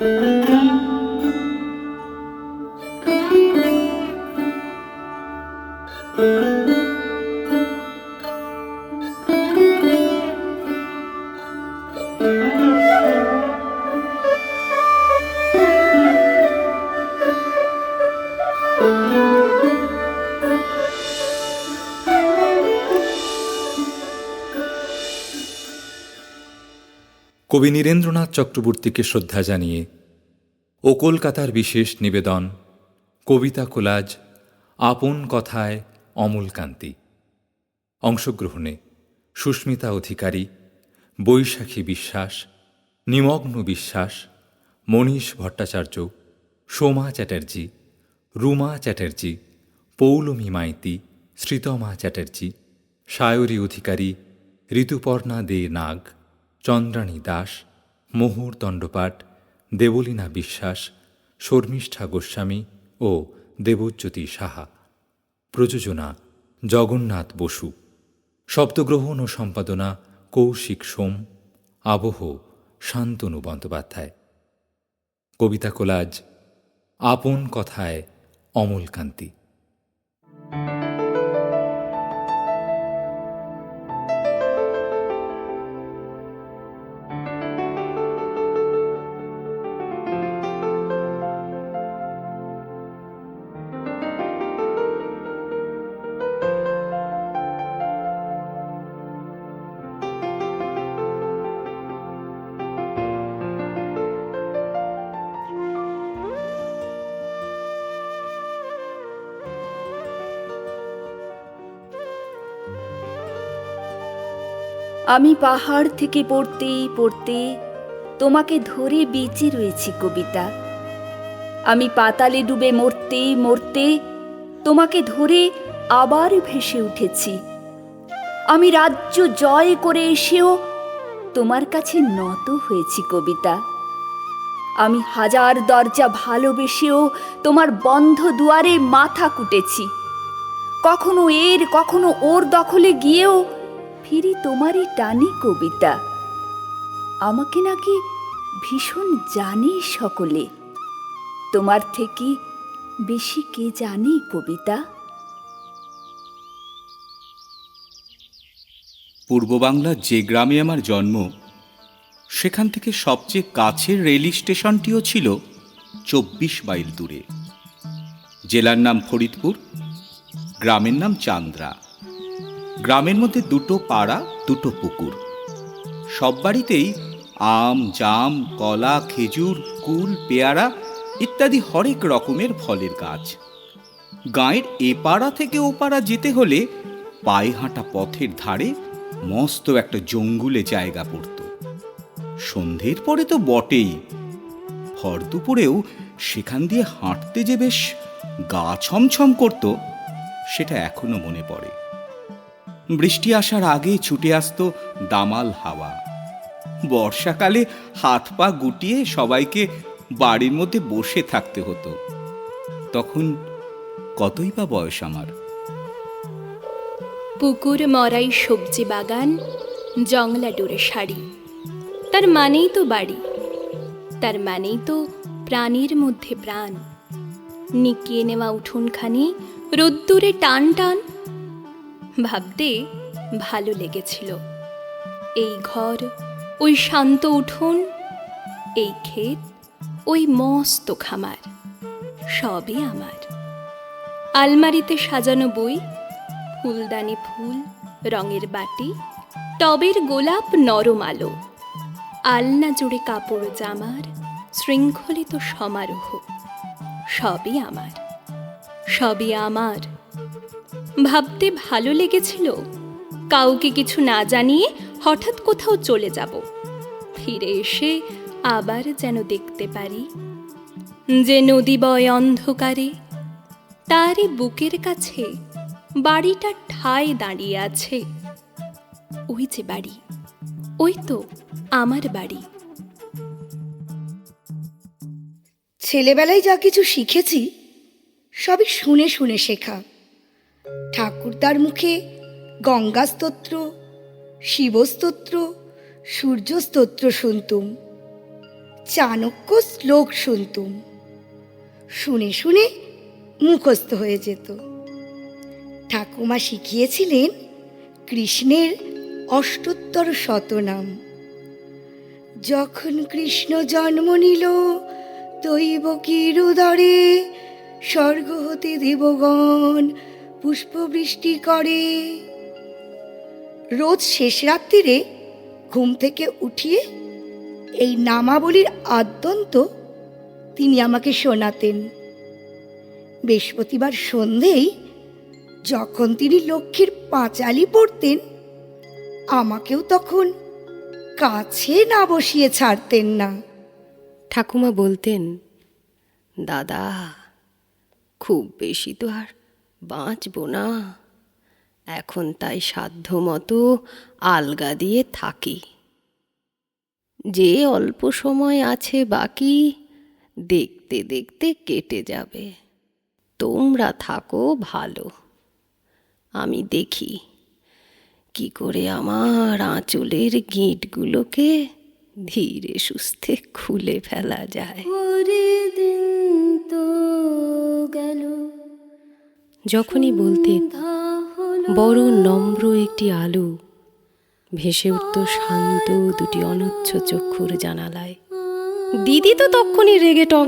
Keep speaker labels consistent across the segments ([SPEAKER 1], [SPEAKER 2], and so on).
[SPEAKER 1] Mm-hmm. কবি নীরেন্দ্রনাথ চক্রবর্তীকে শ্রদ্ধা জানিয়ে, ও কলকাতার বিশেষ নিবেদন, কবিতা কোলাজ, আপন কথায় অমূলকান্তি অংশগ্রহণে সুস্মিতা অধিকারী, বৈশাখী বিশ্বাস, নিমগ্ন বিশ্বাস, মনীষ ভট্টাচার্য, সোমা চ্যাটার্জি, রুমা চ্যাটার্জি, পৌলমী মাইতি শ্রীতমা চ্যাটার্জি, সায়রী অধিকারী, ঋতুপর্ণা দে নাগ চন্দ্রাণী দাস, মোহর দণ্ডপাট দেবলীনা বিশ্বাস, শর্মিষ্ঠা গোস্বামী ও দেবজ্যোতি সাহা। প্রযোজনা জগন্নাথ বসু। শব্দগ্রহণ ও সম্পাদনা কৌশিক সোম। আবহ শান্তনু বন্দ্যোপাধ্যায়। কবিতা কোলাজ, আপন কথায় অমলকান্তি
[SPEAKER 2] আমি পাহাড় থেকে পড়তে পড়তে তোমাকে ধরে বেঁচে রয়েছি কবিতা। আমি পাতালে ডুবে মরতে মরতে তোমাকে ধরে আবার ভেসে উঠেছি। আমি রাজ্য জয় করে এসেও তোমার কাছে নত হয়েছি কবিতা। আমি হাজার দরজা ভালোবেসেও তোমার বন্ধ দুয়ারে মাথা কুটেছি। কখনো এর, কখনো ওর দখলে গিয়েও ফিরি তোমারই টানি কবিতা। আমাকে নাকি ভীষণ জানে সকলে। তোমার থেকে বেশি কে জানে কবিতা?
[SPEAKER 3] পূর্ব বাংলার যে গ্রামে আমার জন্ম, সেখান থেকে সবচেয়ে কাছের রেল স্টেশনটিও ছিল চব্বিশ মাইল দূরে। জেলার নাম ফরিদপুর, গ্রামের নাম চান্দ্রা। গ্রামের মধ্যে দুটো পাড়া, দুটো পুকুর। সব বাড়িতেই আম, জাম, কলা, খেজুর, কুল, পেয়ারা ইত্যাদি হরেক রকমের ফলের গাছ। গাঁয়ের এ পাড়া থেকে ও পাড়া যেতে হলে পায়ে হাঁটা পথের ধারে মস্ত একটা জঙ্গুলে জায়গা পড়ত। সন্ধ্যের পরে তো বটেই। ভর দুপুরেও সেখান দিয়ে হাঁটতে যে বেশ গা ছমছম করত, সেটা এখনও মনে পড়ে। বৃষ্টি আসার আগে ছুটে আসতো দামাল হাওয়া। বর্ষাকালে হাত পা গুটিয়ে সবাইকে বাড়ির মধ্যে বসে থাকতে হতো। তখন কতই বা বয়স আমার?
[SPEAKER 4] পুকুর মরাই সবজি বাগান, জংলা ডোরে শাড়ি। তার মানেই তো বাড়ি। তার মানেই তো প্রাণীর মধ্যে প্রাণ। নিকিয়ে নেওয়া উঠোনখানি রোদ্দুরে টান টান ভাবতে ভালো লেগেছিল। এই ঘর, ওই শান্ত উঠোন, এই ক্ষেত, ওই মস্ত খামার, সবই আমার। আলমারিতে সাজানো বই, ফুলদানি ফুল, রঙের বাটি, টবের গোলাপ নরম আলো, আলনা জুড়ে কাপড় জামার শৃঙ্খলিত সমারোহ, সবই আমার সবই আমার। ভাবতে ভালো লেগেছিল। কাউকে কিছু না জানিয়ে হঠাৎ কোথাও চলে যাব। ফিরে এসে আবার যেন দেখতে পারি। যে নদী বয় অন্ধকারে, তারই বুকের কাছে বাড়িটা ঠায় দাঁড়িয়ে আছে। ওই যে বাড়ি, ওই তো আমার বাড়ি।
[SPEAKER 5] ছেলেবেলায় যা কিছু শিখেছি, সবই শুনে শুনে শেখা। ঠাকুরদার মুখে গঙ্গা স্তোত্র, শিবস্তোত্র, সূর্যস্তোত্র শুনতুম, চাণক্য শ্লোক শুনতুম। শুনে শুনে মুখস্থ হয়ে যেত। ঠাকুমা শিখিয়েছিলেন কৃষ্ণের অষ্টোত্তর শতনাম। যখন কৃষ্ণ জন্ম নিল, দৈব কিরুদরে স্বর্গ হতে দেবগণ পুষ্পবৃষ্টি করে। রোজ শেষ রাত্রিরে ঘুম থেকে উঠিয়ে এই নামাবলীর আদ্যন্ত তিনি আমাকে শোনাতেন। বৃহস্পতিবার সন্ধেই যখন তিনি লক্ষ্মীর পাঁচালি পড়তেন, আমাকেও তখন কাছে না বসিয়ে ছাড়তেন না।
[SPEAKER 6] ঠাকুমা বলতেন, দাদা, খুব বেশি তো আর বাঁচবো না। এখন তাই সাধ্য মতো আলগা দিয়ে থাকি। যে অল্প সময় আছে বাকি, দেখতে দেখতে কেটে যাবে। তোমরা থাকো ভালো। আমি দেখি কি করে আমার আঁচলের গিঁটগুলোকে ধীরে সুস্থে খুলে ফেলা যায়। যখনই বলতেন বড় নম্র একটি আলু ভেসে উঠত শান্ত দুটি অনচ্ছ চক্ষুর জানালায়। দিদি তো তক্ষণই রেগে টং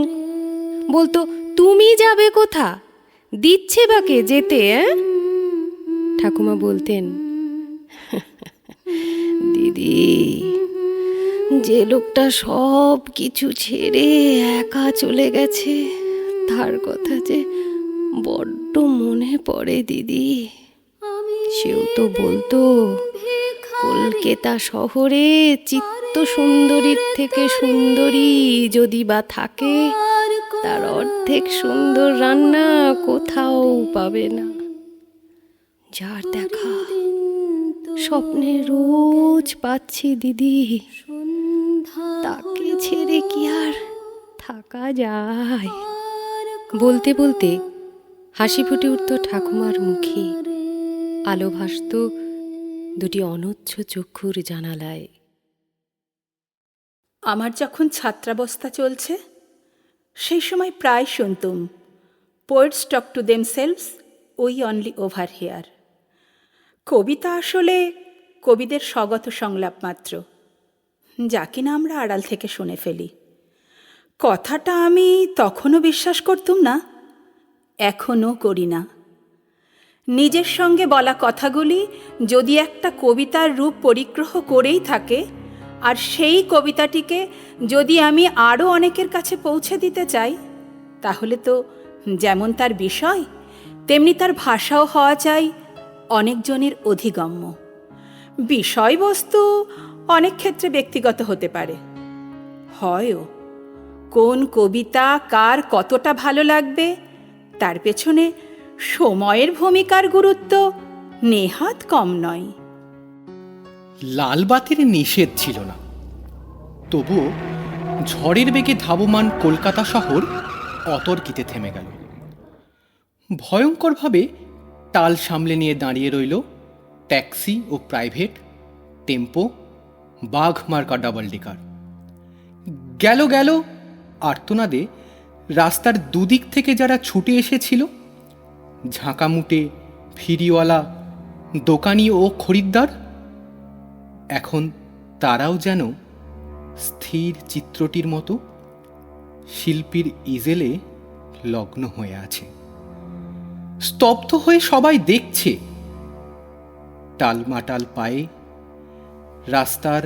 [SPEAKER 6] বলতো, তুমি যাবে কোথা? দিচ্ছে বাকে যেতে, অ্যাঁ?" ঠাকুমা বলতেন, দিদি, যে লোকটা সব কিছু ছেড়ে একা চলে গেছে, তার কথা যে বড্ড মনে পড়ে দিদি। সেও তো বলতো, কলকাতা শহরে চিত্ত সুন্দরীর থেকে সুন্দরী যদি বা থাকে, তার অর্ধেক সুন্দর রান্না কোথাও পাবে না। যার দেখা, স্বপ্নে রোজ পাচ্ছি দিদি। তাকে ছেড়ে কি আর থাকা যায়? বলতে বলতে হাসি ফুটে উঠত ঠাকুমার মুখে। আলো ভাসত দুটি অনচ্ছ চক্ষুর জানালায়।
[SPEAKER 7] আমার যখন ছাত্রাবস্থা চলছে, সেই সময় প্রায় শুনতুম poets talk to themselves we only overhear কবিতা আসলে কবিদের স্বগত সংলাপ মাত্র যা কিনা আমরা আড়াল থেকে শুনে ফেলি। কথাটা আমি তখনও বিশ্বাস করতুম না এখনও করি না। নিজের সঙ্গে বলা কথাগুলি যদি একটা কবিতার রূপ পরিগ্রহ করেই থাকে, আর সেই কবিতাটিকে যদি আমি আরও অনেকের কাছে পৌঁছে দিতে চাই, তাহলে তো যেমন তার বিষয়, তেমনি তার ভাষাও হওয়া চাই অনেকজনের অধিগম্য। বিষয়বস্তু অনেক ক্ষেত্রে ব্যক্তিগত হতে পারে। হয়ও, কোন কবিতা কার কতটা ভালো লাগবে তার পেছনে সময়ের ভূমিকার গুরুত্ব নেহাত কম নয়।
[SPEAKER 3] লাল বাতির নিষেধ ছিল না। তবুও ঝড়ের বেগে ধাবমান কলকাতা শহর অতর্কিতে থেমে গেল। ভয়ঙ্করভাবে টাল সামলে নিয়ে দাঁড়িয়ে রইল ট্যাক্সি ও প্রাইভেট, টেম্পো, বাঘ মার্কা ডাবল ডিকার। গেল গেল আর্তনাদে রাস্তার দুদিক থেকে যারা ছুটে এসেছিল ঝাঁকামুটে ফিরিওয়ালা দোকানি ও খরিদ্দার, এখন তারাও যেন স্থির চিত্রটির মতো শিল্পীর ইজেলে লগ্ন হয়ে আছে। স্তব্ধ হয়ে সবাই দেখছে। টালমাটাল পায়ে রাস্তার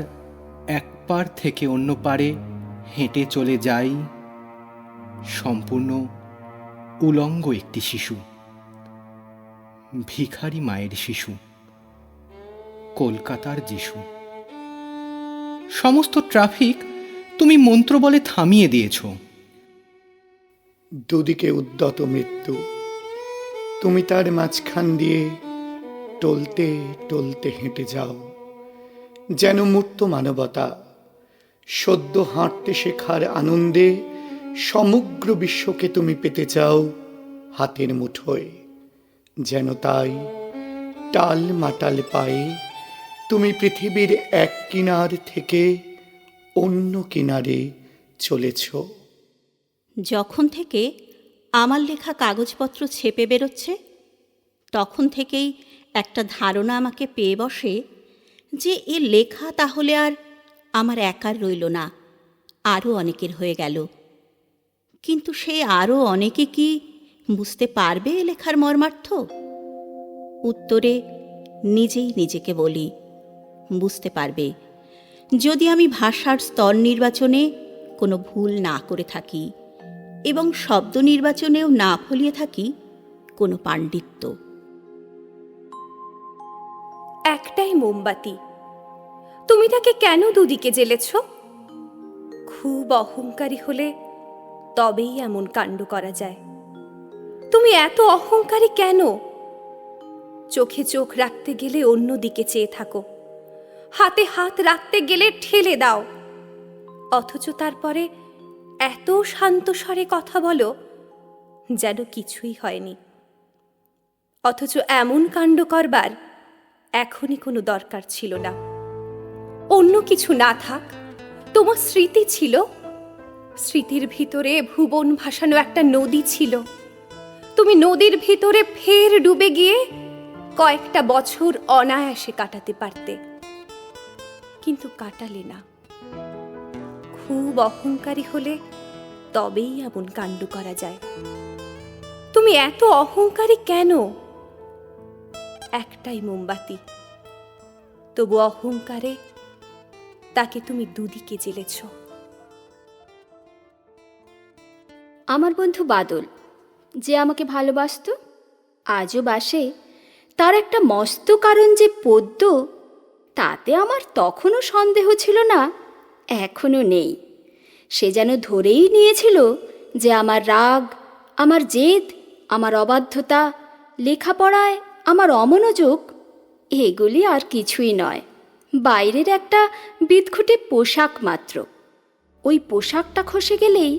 [SPEAKER 3] এক পার থেকে অন্য পারে হেঁটে চলে যাই সম্পূর্ণ উলঙ্গ একটি শিশু। ভিখারি মায়ের শিশু। কলকাতার যিশু। সমস্ত ট্রাফিক তুমি মন্ত্র বলে থামিয়ে দিয়েছ।
[SPEAKER 8] দুদিকে উদ্যত মৃত্যু। তুমি তার মাঝখান দিয়ে টলতে টলতে হেঁটে যাও। যেন মূর্ত মানবতা, সদ্য হাঁটতে শেখার আনন্দে সমগ্র বিশ্বকে তুমি পেতে চাও হাতের মুঠোয়। যেন তাই টাল মাটাল পায়ে তুমি পৃথিবীর এক কিনার থেকে অন্য কিনারে চলেছ।
[SPEAKER 9] যখন থেকে আমার লেখা কাগজপত্র ছেপে বেরোচ্ছে, তখন থেকেই একটা ধারণা আমাকে পেয়ে বসে যে এ লেখা তাহলে আর আমার একার রইল না, আরও অনেকের হয়ে গেল। কিন্তু সে আরও অনেকে কি বুঝতে পারবে লেখার মর্মার্থ? উত্তরে, নিজেই নিজেকে বলি, বুঝতে পারবে। যদি আমি ভাষার স্তর নির্বাচনে কোনো ভুল না করে থাকি এবং শব্দ নির্বাচনেও না ফলিয়ে থাকি, কোনো পাণ্ডিত্য।
[SPEAKER 4] একটাই মোমবাতি। তুমি তাকে কেন দুদিকে জ্বেলেছ? খুব অহংকারী হলে তবেই এমন কাণ্ড করা যায়। তুমি এত অহংকারী কেন? চোখে চোখ রাখতে গেলে অন্য দিকে চেয়ে থাকো। হাতে হাত রাখতে গেলে ঠেলে দাও। অথচ তারপরে এত শান্ত স্বরে কথা বলো, যেন কিছুই হয়নি। অথচ এমন কাণ্ড করবার এখনই কোনো দরকার ছিল না। অন্য কিছু না থাক, তোমার স্মৃতি ছিল? স্মৃতির ভিতরে ভুবন ভাসানো একটা নদী ছিল। তুমি নদীর ভিতরে ফের ডুবে গিয়ে কয়েকটা বছর অনায়াসে কাটাতে পারতে। কিন্তু কাটালে না। খুব অহংকারী হলে তবেই এমন কাণ্ড করা যায়। তুমি এত অহংকারী কেন? একটাই মোমবাতি। তবু অহংকারে তাকে তুমি দুদিকে জ্বেলেছ
[SPEAKER 10] আমার বন্ধু বাদল। যে আমাকে ভালোবাসতো, আজও বাসে। তার একটা মস্ত কারণ যে পদ্য, তাতে আমার তখনও সন্দেহ ছিল না, এখনও নেই। সে যেন ধরেই নিয়েছিল যে আমার রাগ, আমার জেদ, আমার অবাধ্যতা, লেখাপড়ায় আমার অমনোযোগ, এগুলি আর কিছুই নয়। বাইরের একটা বিদঘুটে পোশাক মাত্র। ওই পোশাকটা খসে গেলেই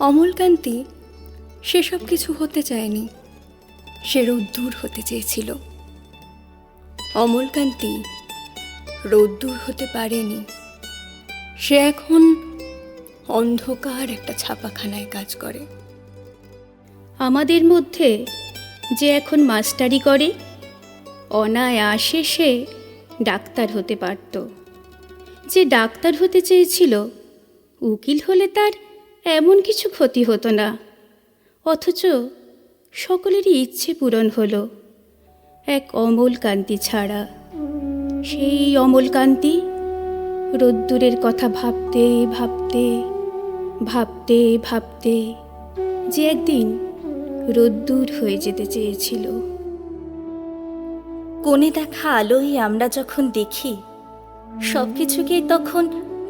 [SPEAKER 4] অমলকান্তি সেসব কিছু হতে চায়নি। সে রোদ্দুর হতে চেয়েছিল। অমলকান্তি রোদ্দুর হতে পারেনি। সে এখন অন্ধকার একটা ছাপাখানায় কাজ করে।
[SPEAKER 10] আমাদের মধ্যে যে এখন মাস্টারি করে অনায়াসে সে ডাক্তার হতে পারত। যে ডাক্তার হতে চেয়েছিল, উকিল হলে তার এমন কিছু ক্ষতি হতো না। অথচ সকলেরই ইচ্ছে পূরণ হলো এক অমল কান্তি ছাড়া। সেই অমল কান্তি রোদ্দুরের কথা ভাবতে ভাবতে ভাবতে ভাবতে যে একদিন রোদ্দুর হয়ে যেতে চেয়েছিল।
[SPEAKER 9] কোণে দেখা আলোই আমরা যখন দেখি সব কিছুকেই তখন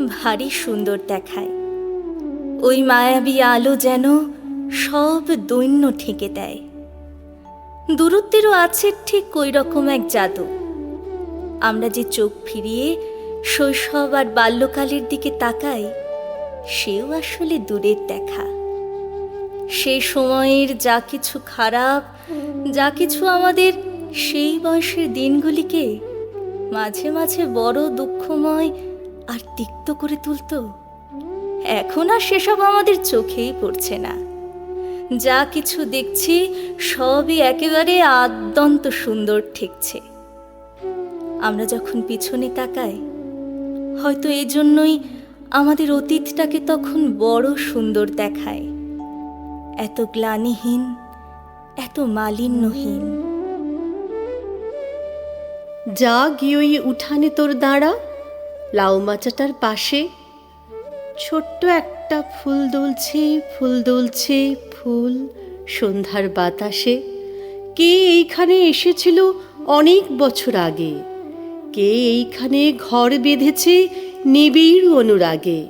[SPEAKER 9] ভারী সুন্দর দেখায়। ওই মায়াবী আলো যেন সব দৈন্য ঠেকে দেয়। দূরত্বেরও আছে ঠিক ওই রকম এক জাদু। আমরা যে চোখ ফিরিয়ে শৈশব আর বাল্যকালের দিকে তাকাই, সেও আসলে দূরের দেখা। সে সময়ের যা কিছু খারাপ, যা কিছু আমাদের সেই বয়সের দিনগুলিকে মাঝে মাঝে বড় দুঃখময় আর তিক্ত করে তুলত। এখন আর সেসব আমাদের চোখেই পড়ছে না। যা কিছু দেখছি, সবই একেবারে আদ্যন্ত সুন্দর ঠেকছে। আমরা যখন পিছনে তাকাই, হয়তো এই জন্যই আমাদের অতীতটাকে তখন বড় সুন্দর দেখায়। এত গ্লানিহীন, এত মালিন্যহীন।
[SPEAKER 11] যা গিয়ে উঠানে তোর দাঁড়া, লাউ মাচাটার পাশে ছোট্ট একটা ফুল দুলছে ফুল দুলছে, ফুল। সন্ধ্যার বাতাসে কে এইখানে এসেছিল অনেক বছর আগে? কে এইখানে ঘর বেঁধেছে নিবিড় অনুরাগে?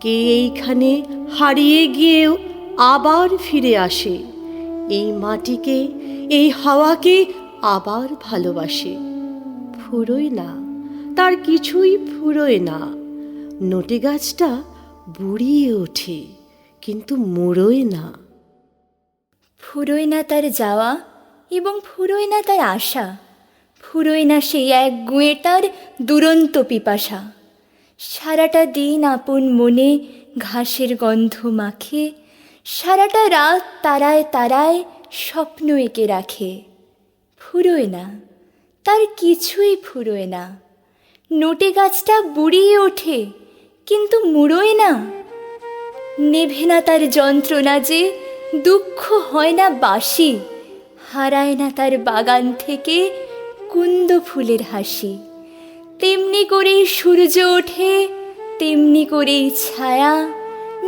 [SPEAKER 11] কে এইখানে হারিয়ে গিয়েও আবার ফিরে আসে? এই মাটিকে, এই হাওয়াকে আবার ভালোবাসে? ফুরোয় না, তার কিছুই ফুরোয় না। নটে গাছটা বুড়িয়ে ওঠে কিন্তু মুড়োয় না।
[SPEAKER 9] ফুরোয় না তার যাওয়া এবং ফুরোয় না তার আশা ফুরোয় না সেই এক গুঁয়েটার দুরন্ত পিপাসা। সারাটা দিন আপন মনে ঘাসের গন্ধ মাখে, সারাটা রাত তারায় তারায় স্বপ্ন এঁকে রাখে। ফুরোয় না, তার কিছুই ফুরোয় না। নোটে গাছটা বুড়িয়ে ওঠে কিন্তু মুড়োয় না। নেভে না তার যন্ত্রণা যে দুঃখ হয় না বাসি, হারায় না তার বাগান থেকে কুন্দ ফুলের হাসি। তেমনি করেই সূর্য ওঠে, তেমনি করেই ছায়া,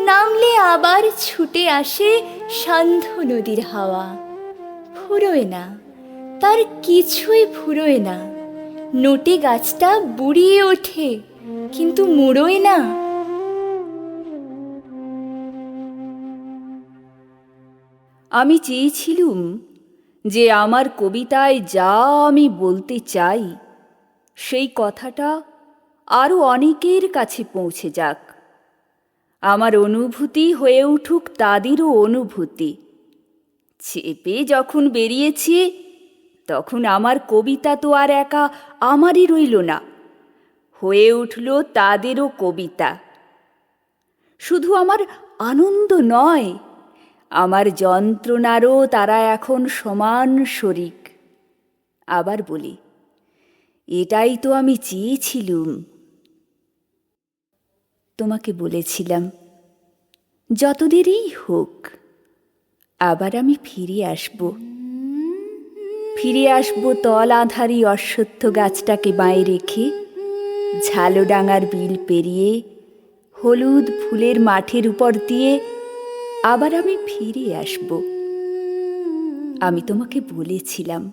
[SPEAKER 9] নামলে আবার ছুটে আসে সান্ধ্য নদীর হাওয়া। ফুরোয় না, তার কিছুই ফুরোয় না, নোটে গাছটা বুড়িয়ে ওঠে। কিন্তু মুড়োয় না।
[SPEAKER 2] আমি চেয়েছিলুম যে আমার কবিতায় যা আমি বলতে চাই, সেই কথাটা আরও অনেকের কাছে পৌঁছে যাক। আমার অনুভূতি হয়ে উঠুক তাদেরও অনুভূতি। চেপে যখন বেরিয়েছি, তখন আমার কবিতা তো আর একা আমারই রইল না। হয়ে উঠল তাদেরও কবিতা। শুধু আমার আনন্দ নয়, আমার যন্ত্রণারও তারা এখন সমান শরিক। আবার বলি, এটাই তো আমি চেয়েছিলুম। তোমাকে বলেছিলাম, যত দেরি হোক, আবার আমি ফিরে আসব। ফিরে আসব তল আধারি অশ্বত্থ গাছটাকে বাঁয়ে রেখে ঝালোডাঙার বিল পেরিয়ে হলুদ ফুলের মাঠের উপর দিয়ে আবার আমি ফিরে আসব। আমি তোমাকে বলেছিলাম।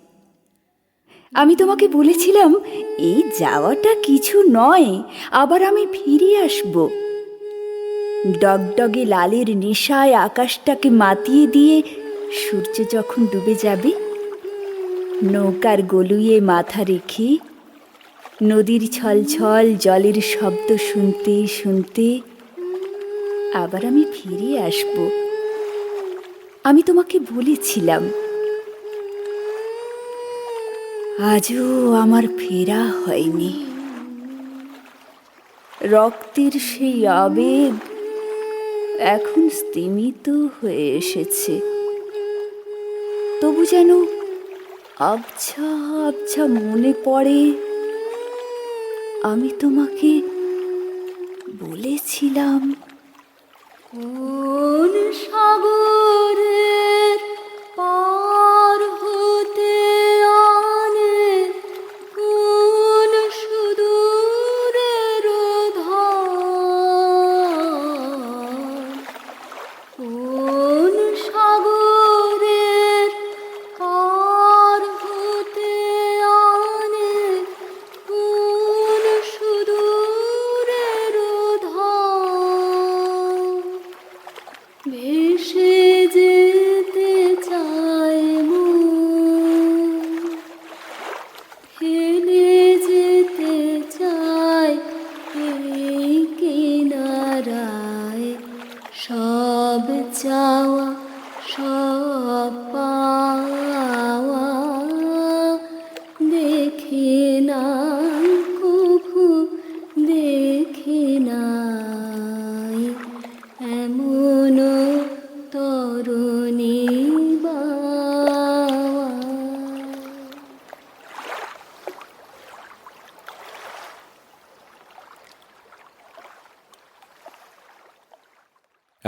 [SPEAKER 2] আমি তোমাকে বলেছিলাম, এই যাওয়াটা কিছু নয়, আবার আমি ফিরে আসব। ডগডগে লালের নেশায় আকাশটাকে মাতিয়ে দিয়ে সূর্য যখন ডুবে যাবে, নৌকার গলুয়ে মাথা রেখে নদীর ছলছল, জলের শব্দ শুনতে শুনতে আবার আমি ফিরে আসব। আমি তোমাকে বলেছিলাম, আজও আমার ফেরা হয়নি। রক্তের সেই আবেগ এখন স্তিমিত হয়ে এসেছে। তবু যেন আবছা আবছা মনে পড়ে আমি তোমাকে বলেছিলাম
[SPEAKER 10] কোন সাগরের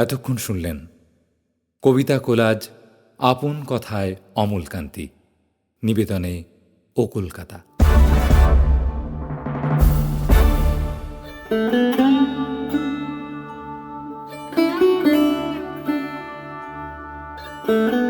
[SPEAKER 1] এতক্ষণ শুনলেন কবিতা কোলাজ আপন কথায় অমলকান্তি নিবেদনে ও কলকাতা।
[SPEAKER 8] thank you